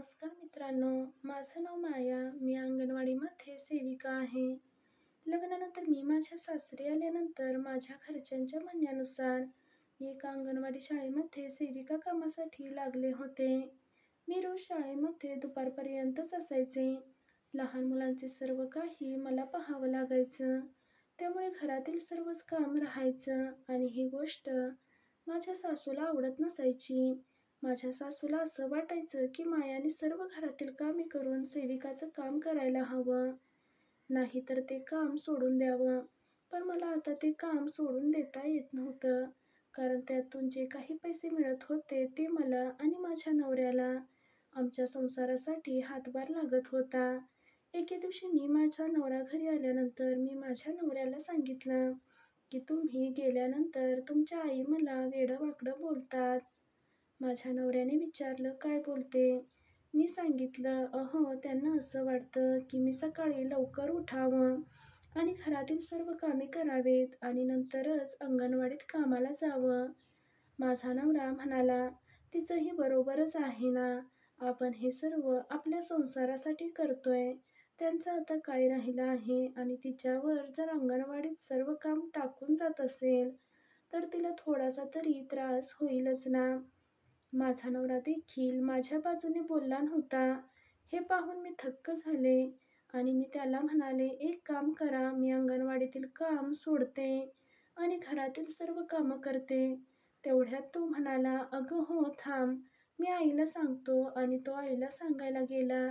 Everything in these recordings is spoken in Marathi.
नमस्कार मित्रांनो माझं नाव माया मी अंगणवाडीमध्ये सेविका आहे. लग्नानंतर मी माझ्या सासरी आल्यानंतर माझ्या घरच्यांच्या म्हणण्यानुसार मी एका अंगणवाडी शाळेमध्ये सेविका कामासाठी लागले होते. मी रोज शाळेमध्ये दुपारपर्यंतच असायचे. लहान मुलांचे सर्व काही मला पाहावं लागायचं. त्यामुळे घरातील सर्वच काम राहायचं आणि ही गोष्ट माझ्या सासूला आवडत नसायची. माझ्या सासूला असं वाटायचं की मायाने सर्व घरातील कामे करून सेविकाचं काम करायला हवं. नाहीतर ते काम सोडून द्यावं. पण मला आता ते काम सोडून देता येत नव्हतं. कारण त्यातून जे काही पैसे मिळत होते ते मला आणि माझ्या नवऱ्याला. आमच्या संसारासाठी हातभार लागत होता. एके दिवशी मी माझ्या नवरा घरी आल्यानंतर मी माझ्या नवऱ्याला सांगितलं की तुम्ही गेल्यानंतर तुमच्या आई मला वेडं वाकडं बोलतात. माझ्या नवऱ्याने विचारलं काय बोलते? मी सांगितलं अहो त्यांना असं वाटतं की मी सकाळी लवकर उठावं आणि घरातील सर्व कामे करावेत आणि नंतरच अंगणवाडीत कामाला जावं. माझा नवरा म्हणाला तिचंही बरोबरच आहे ना. आपण हे सर्व आपल्या संसारासाठी करतोय. त्यांचं आता काय राहिलं आहे आणि तिच्यावर जर अंगणवाडीत सर्व काम टाकून जात असेल तर तिला थोडासा तरी त्रास होईलच ना. माझा नवरा देखील माझ्या बाजूने बोलला नव्हता. हे पाहून मी थक्क झाले आणि मी त्याला म्हणाले एक काम करा मी अंगणवाडीतील काम सोडते आणि घरातील सर्व कामं करते. तेवढ्यात तो म्हणाला अगं हो थांब. मी आईला सांगतो आणि तो आईला सांगायला गेला.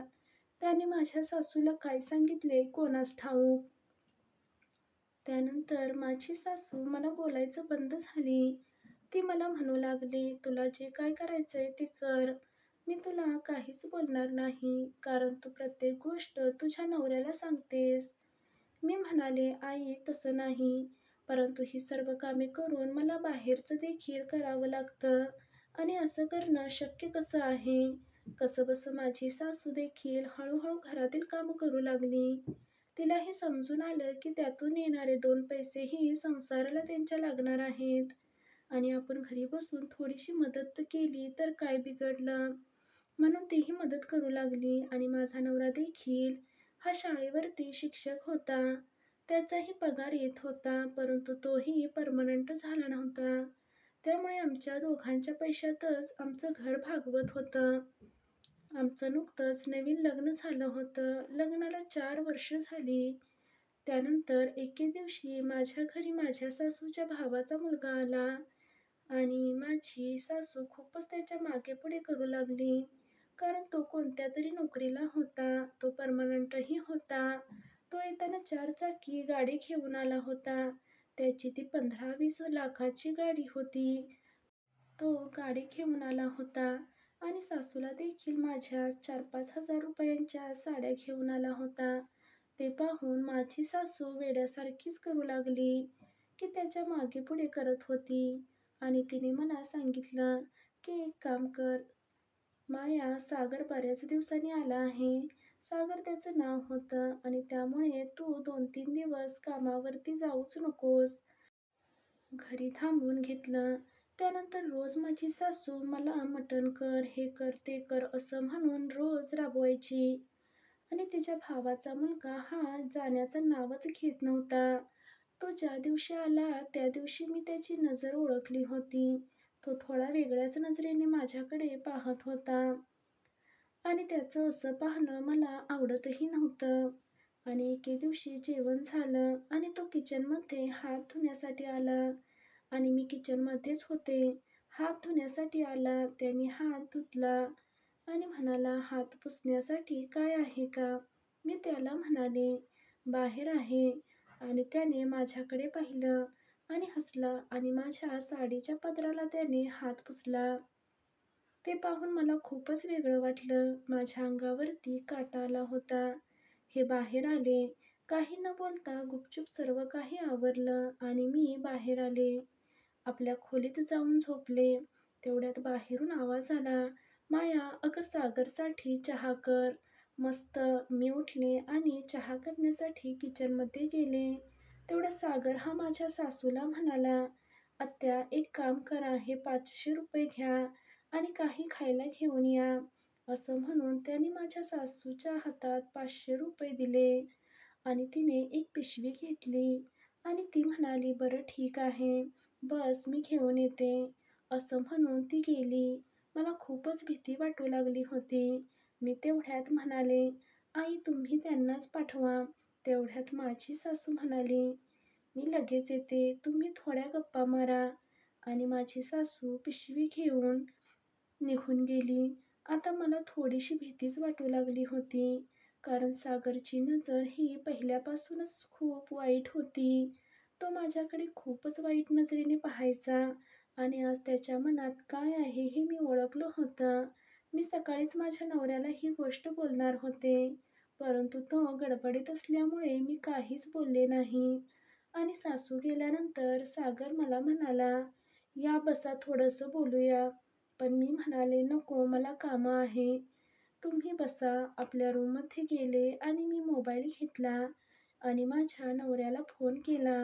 त्याने माझ्या सासूला काय सांगितले? कोणास ठाऊक? त्यानंतर माझी सासू मला बोलायचं बंद झाली. ती मला म्हणू लागली तुला जे काय करायचं आहे ते कर. मी तुला काहीच बोलणार नाही कारण तू प्रत्येक गोष्ट तुझ्या नवऱ्याला सांगतेस. मी म्हणाले आई तसं नाही. परंतु ही सर्व कामे करून मला बाहेरचं देखील करावं लागतं. आणि असं करणं शक्य कसं आहे? कसं बसं माझी सासू देखील हळूहळू घरातील कामं करू लागली. तिला हे समजून आलं की त्यातून येणारे दोन पैसेही संसाराला त्यांच्या लागणार आहेत. आणि आपण घरी बसून थोडीशी मदत केली तर काय बिघडलं? म्हणून तीही मदत करू लागली आणि माझा नवरा देखील. हा शाळेवरती शिक्षक होता. त्याचाही पगार येत होता परंतु तोही परमनंट झाला नव्हता. त्यामुळे आमच्या दोघांच्या पैशातच आमचं घर भागवत होतं. आमचं नुकतंच नवीन लग्न झालं होतं. लग्नाला चार वर्ष झाली. त्यानंतर एके दिवशी माझ्या घरी माझ्या सासूच्या भावाचा मुलगा आला. आणि माझी सासू खूपच त्याच्यामागे पुढे करू लागली. कारण तो कोणत्या तरी नोकरीला होता तो परमनंटही होता. तो येताना चार चाकी गाडी घेऊन आला होता. त्याची ती पंधरा वीस लाखाची गाडी होती. तो गाडी घेऊन आला होता आणि सासूला देखील माझ्या चार पाच हजार रुपयांच्या साड्या घेऊन आला होता. ते पाहून माझी सासू वेड्यासारखीच करू लागली की त्याच्यामागे पुढे करत होती. आणि तिने मला सांगितलं की एक काम कर. माया सागर बऱ्याच दिवसांनी आला आहे. सागर त्याचं नाव होतं आणि त्यामुळे तू दोन तीन दिवस कामावरती जाऊच नकोस. घरी थांबून घेतलं. त्यानंतर रोज माझी सासू मला मटण कर हे कर ते कर असं म्हणून रोज राबवायची. आणि तिच्या भावाचा मुलगा हा जाण्याचं नावच घेत नव्हता. तो ज्या दिवशी आला त्या दिवशी मी त्याची नजर ओळखली होती. तो थोडा वेगळ्याच नजरेने माझ्याकडे पाहत होता. आणि त्याचं असं पाहणं मला आवडतही नव्हतं. आणि एके दिवशी जेवण झालं आणि तो किचनमध्ये हात धुण्यासाठी आला. आणि मी किचनमध्येच होते. हात धुण्यासाठी आला त्याने हात धुतला. आणि म्हणाला हात पुसण्यासाठी काय आहे का? मी त्याला म्हणाले बाहेर आहे. आणि त्याने माझ्याकडे पाहिलं आणि हसला आणि माझ्या साडीच्या पदराला त्याने हात पुसला. ते पाहून मला खूपच वेगळं वाटलं. माझ्या अंगावरती काटा आला होता. हे बाहेर आले. काही न बोलता गुपचूप सर्व काही आवरलं आणि मी बाहेर आले. आपल्या खोलीत जाऊन झोपले. तेवढ्यात बाहेरून आवाज आला माया अगं सागरसाठी चहा कर. मस्त मी उठले आणि चहा करण्यासाठी किचनमध्ये गेले तेवढा सागर हा माझ्या सासूला म्हणाला आत्या एक काम करा हे पाचशे रुपये घ्या आणि काही खायला घेऊन या असं म्हणून त्याने माझ्या सासूच्या हातात पाचशे रुपये दिले आणि तिने एक पिशवी घेतली आणि ती म्हणाली, "बरं ठीक आहे, बस मी घेऊन येते." असं म्हणून ती गेली. मला खूपच भीती वाटू लागली होती. मी तेवढ्यात म्हणाले, "आई, तुम्ही त्यांनाच पाठवा." तेवढ्यात माझी सासू म्हणाली, "मी लगेच येते, तुम्ही थोड्या गप्पा मारा." आणि माझी सासू पिशवी घेऊन निघून गेली. आता मला थोडीशी भीतीच वाटू लागली होती. कारण सागरची नजर ही पहिल्यापासूनच खूप वाईट होती. तो माझ्याकडे खूपच वाईट नजरेने पाहायचा आणि आज त्याच्या मनात काय आहे हे मी ओळखलं होतं. मी सकाळीच माझ्या नवऱ्याला ही गोष्ट बोलणार होते, परंतु तो गडबडीत असल्यामुळे मी काहीच बोलले नाही. आणि सासू गेल्यानंतर सागर मला म्हणाला, "या बसा थोडंसं बोलूया." पण मी म्हणाले, "नको, मला कामं आहे. तुम्ही बसा." आपल्या रूममध्ये गेले आणि मी मोबाईल घेतला आणि माझ्या नवऱ्याला फोन केला.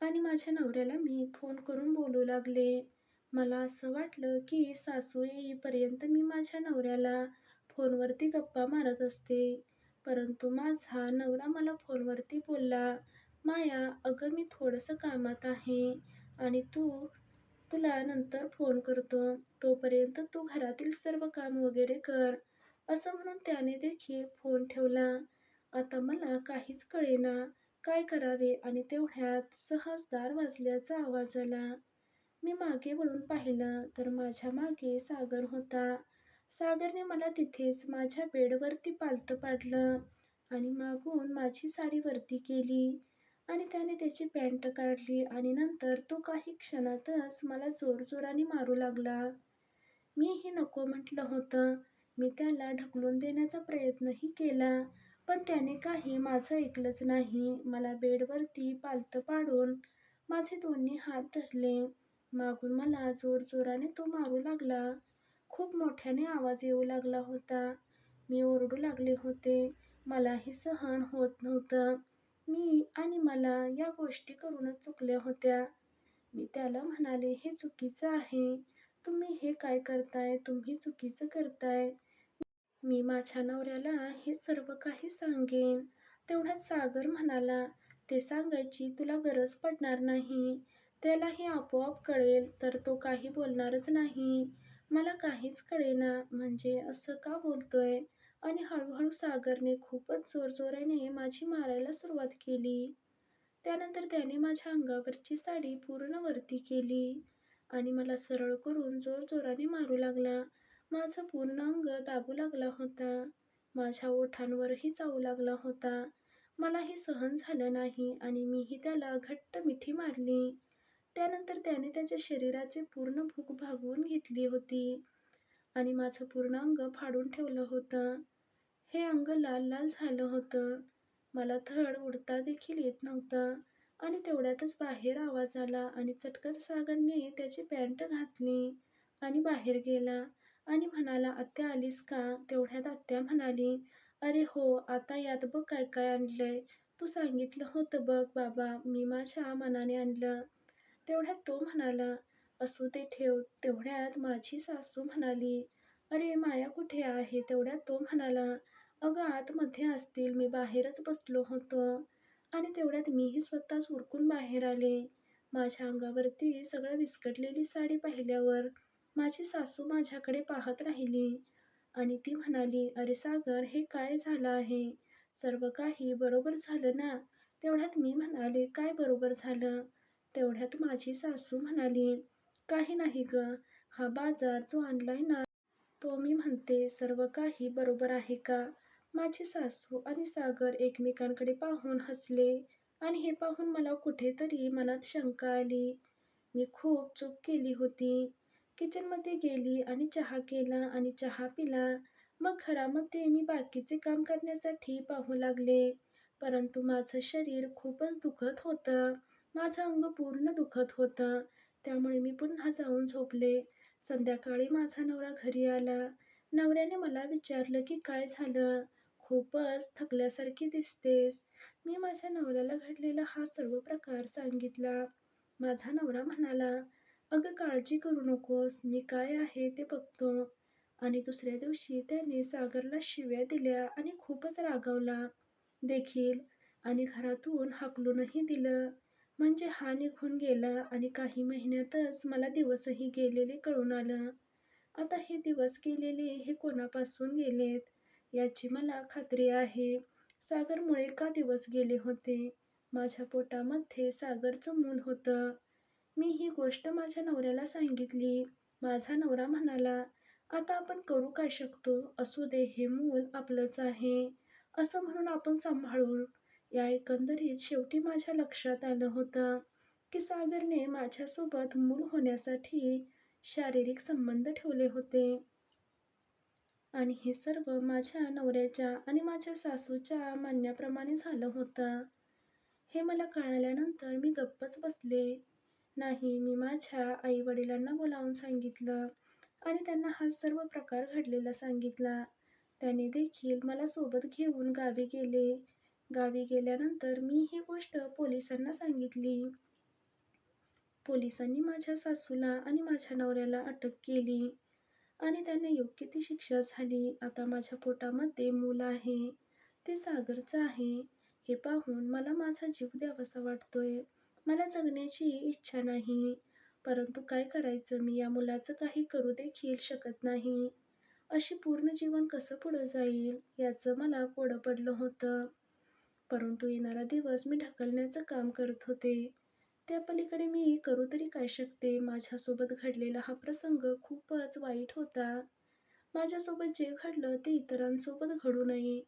आणि माझ्या नवऱ्याला मी फोन करून बोलू लागले. मला असं वाटलं की सासू येईपर्यंत मी माझ्या नवऱ्याला फोनवरती गप्पा मारत असते. परंतु माझा नवरा मला फोनवरती बोलला, "माया, अगं मी थोडंसं कामात आहे आणि तू तुला नंतर फोन करतो. तोपर्यंत तू घरातील सर्व काम वगैरे कर." असं म्हणून त्याने देखील फोन ठेवला. आता मला काहीच कळेना काय करावे आणि तेवढ्यात सहज दार वाजल्याचा आवाज आला. मी मागे वळून पाहिलं तर माझ्या मागे सागर होता. सागरने मला तिथेच माझ्या बेडवरती पालतं पाडलं आणि मागून माझी साडी वरती केली आणि त्याने त्याची पॅन्ट काढली आणि नंतर तो काही क्षणातच मला जोरजोराने मारू लागला. मीही नको म्हटलं होतं. मी त्याला ढकलून देण्याचा प्रयत्नही केला, पण त्याने काही माझं ऐकलंच नाही. मला बेडवरती पालतं पाडून माझे दोन्ही हात धरले. मागून मला जोरजोराने तो मारू लागला. खूप मोठ्याने आवाज येऊ लागला होता. मी ओरडू लागले होते. मलाही सहन होत नव्हतं. मी आणि मला या गोष्टी करूनच चुकल्या होत्या. मी त्याला म्हणाले, "हे चुकीचं आहे. तुम्ही हे काय करताय? तुम्ही चुकीचं करताय. मी माझ्या नवऱ्याला हे सर्व काही सांगेन." तेवढ्यात सागर म्हणाला, "ते सांगायची तुला गरज पडणार नाही. त्याला हे आपोआप कळेल तर तो काही बोलणारच नाही." मला काहीच कळेना म्हणजे असं का बोलतोय आणि हळूहळू सागरने खूपच जोरजोराने माझी मारायला सुरुवात केली. त्यानंतर त्याने माझ्या अंगावरची साडी पूर्ण वरती केली आणि मला सरळ करून जोरजोराने मारू लागला. माझं पूर्ण अंग दाबू लागला होता. माझ्या ओठांवरही चावू लागला होता. मलाही सहन झालं नाही आणि मीही त्याला घट्ट मिठी मारली. त्यानंतर त्याने त्याच्या शरीराची पूर्ण भूक भागवून घेतली होती आणि माझं पूर्ण अंग फाडून ठेवलं होतं. हे अंग लाल लाल झालं होतं. मला धड उडता देखील येत नव्हतं आणि तेवढ्यातच बाहेर आवाज आला आणि चटकन सागरने त्याची पॅन्ट घातली आणि बाहेर गेला आणि म्हणाला, "आत्या आलीस का?" तेवढ्यात आत्या म्हणाली, "अरे हो, आता यात बघ काय काय आणलंय. तू सांगितलं होतं बघ बाबा, मी माझ्या मनाने आणलं." तेवढ्यात तो म्हणाला, "असू ते ठेव." तेवढ्यात माझी सासू म्हणाली, "अरे माया कुठे आहे?" तेवढ्यात तो म्हणाला, "अगं आतमध्ये असतील, मी बाहेरच बसलो होतो." आणि तेवढ्यात मीही स्वतःच उरकून बाहेर आले. माझ्या अंगावरती सगळं विस्कटलेली साडी पाहिल्यावर माझी सासू माझ्याकडे पाहत राहिली आणि ती म्हणाली, "अरे सागर, हे काय झालं आहे? सर्व काही बरोबर झालं ना?" तेवढ्यात मी म्हणाले, "काय बरोबर झालं?" तेवढ्यात माझी सासू म्हणाली, "काही नाही गं, हा बाजार जो आणलाय ना, तो मी म्हणते सर्व काही बरोबर आहे का?" माझी सासू आणि सागर एकमेकांकडे पाहून हसले आणि हे पाहून मला कुठेतरी मनात शंका आली. मी खूप चूक केली होती. किचनमध्ये गेली आणि चहा केला आणि चहा पिला. मग घरामध्ये मी बाकीचे काम करण्यासाठी पाहू लागले. परंतु माझं शरीर खूपच दुखत होतं. माझं अंग पूर्ण दुखत होतं. त्यामुळे मी पुन्हा जाऊन झोपले. संध्याकाळी माझा नवरा घरी आला. नवऱ्याने मला विचारलं की काय झालं? खूपच थकल्यासारखी दिसतेस. मी माझ्या नवऱ्याला घडलेला हा सर्व प्रकार सांगितला. माझा नवरा म्हणाला, "अगं काळजी करू नकोस, मी काय आहे ते बघतो." आणि दुसऱ्या दिवशी त्याने सागरला शिव्या दिल्या आणि खूपच रागावला देखील आणि घरातून हाकलूनही दिलं. म्हणजे हा निघून गेला आणि काही महिन्यातच मला दिवसही गेलेले कळून आलं. आता हे दिवस गेलेले हे कोणापासून गेलेत याची मला खात्री आहे. सागरमुळे का दिवस गेले होते? माझ्या पोटामध्ये सागरचं मूल होतं. मी ही गोष्ट माझ्या नवऱ्याला सांगितली. माझा नवरा म्हणाला, आता आपण करू काय शकतो? असू दे, हे मूल आपलंच आहे, असं म्हणून आपण सांभाळून या एकंदरीत शेवटी माझ्या लक्षात आलं होतं की सागरने माझ्यासोबत मूल होण्यासाठी शारीरिक संबंध ठेवले होते. आणि हे सर्व माझ्या नवऱ्याच्या आणि माझ्या सासूच्या मान्याप्रमाणे झालं होतं. हे मला कळाल्यानंतर मी गप्पच बसले नाही. मी माझ्या आई-वडिलांना बोलावून सांगितलं आणि त्यांना हा सर्व प्रकार घडलेला सांगितला. त्याने देखील मला सोबत घेऊन गावी गेले. गावी गेल्यानंतर मी ही गोष्ट पोलिसांना सांगितली. पोलिसांनी माझ्या सासूला आणि माझ्या नवऱ्याला अटक केली आणि त्यांना योग्य ती शिक्षा झाली. आता माझ्या पोटामध्ये मूल आहे, ते सागरचं आहे. हे पाहून मला माझा जीव द्यावासा वाटतोय. मला जगण्याची इच्छा नाही. परंतु काय करायचं? मी या मुलाचं काही करू देखील शकत नाही. अशी पूर्ण जीवन कसं पुढं जाईल याचं मला कोडं पडलं होतं. परंतु येणारा दिवस मी ढकलण्याचं काम करत होते. त्या पलीकडे मी करू तरी काय शकते? माझ्यासोबत घडलेला हा प्रसंग खूपच वाईट होता. माझ्यासोबत जे घडलं ते इतरांसोबत घडू नये